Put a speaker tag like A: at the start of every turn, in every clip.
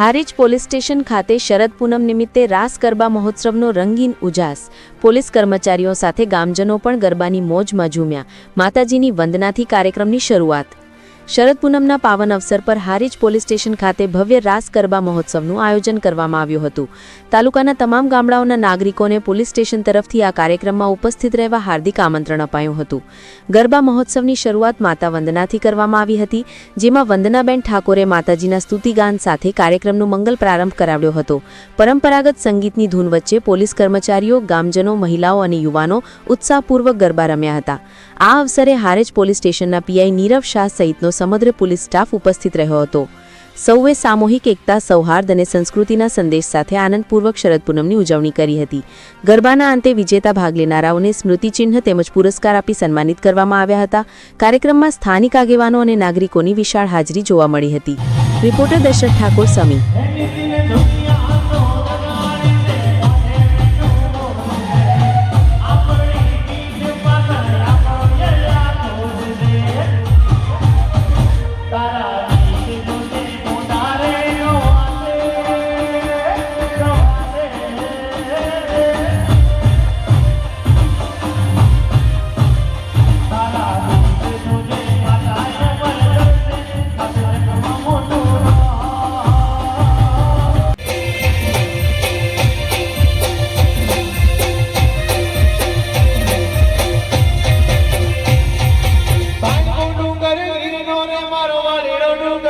A: Harij police station ખાતે શરદ પૂનમ નિમિત્તે રાસ ગરબા મહોત્સવનો રંગીન ઉજાસ. પોલીસ કર્મચારીઓ સાથે ગામજનો પણ ગરબાની મોજમાં ઝૂમ્યા માતાજીની વંદનાથી કાર્યક્રમની શરૂઆત. શરદ પૂનમના પાવન અવસર પર હારીજ પોલીસ સ્ટેશન ખાતે ભવ્ય રાસ ગરબા મહોત્સવનું આયોજન કરવામાં આવ્યું હતું. તાલુકાના તમામ ગામડાઓના નાગરિકોને પોલીસ સ્ટેશન તરફથી આ કાર્યક્રમમાં ઉપસ્થિત રહેવા હાર્દિક આમંત્રણ અપાયું હતું. ગરબા મહોત્સવની શરૂઆત માતા વંદનાથી કરવામાં આવી હતી, જેમાં વંદનાબેન ઠાકોરે માતાજીના સ્તુતિગાન સાથે કાર્યક્રમનો મંગલ પ્રારંભ કરાવ્યો હતો. પરંપરાગત સંગીતની ધૂન વચ્ચે પોલીસ કર્મચારીઓ, ગામજનો, મહિલાઓ અને યુવાનો ઉત્સાહપૂર્વક ગરબા રમ્યા હતા. આ અવસરે હારેજ પોલીસ સ્ટેશનના પીઆઈ નીરવ શાહ સહિતનો સમગ્ર પોલીસ સ્ટાફ ઉપસ્થિત રહ્યો હતો. સૌએ સામૂહિક એકતા, સૌહાર્દ અને સંસ્કૃતિના સંદેશ સાથે આનંદપૂર્વક શરદ પૂનમની ઉજવણી કરી હતી. ગરબાના અંતે વિજેતા ભાગ લેનારાઓને સ્મૃતિચિહ્ન તેમજ પુરસ્કાર આપી સન્માનિત કરવામાં આવ્યા હતા. કાર્યક્રમમાં સ્થાનિક આગેવાનો અને નાગરિકોની વિશાળ હાજરી જોવા મળી હતી. રિપોર્ટર દશરથ ઠાકોર સમી.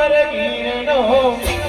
A: कर गिरणो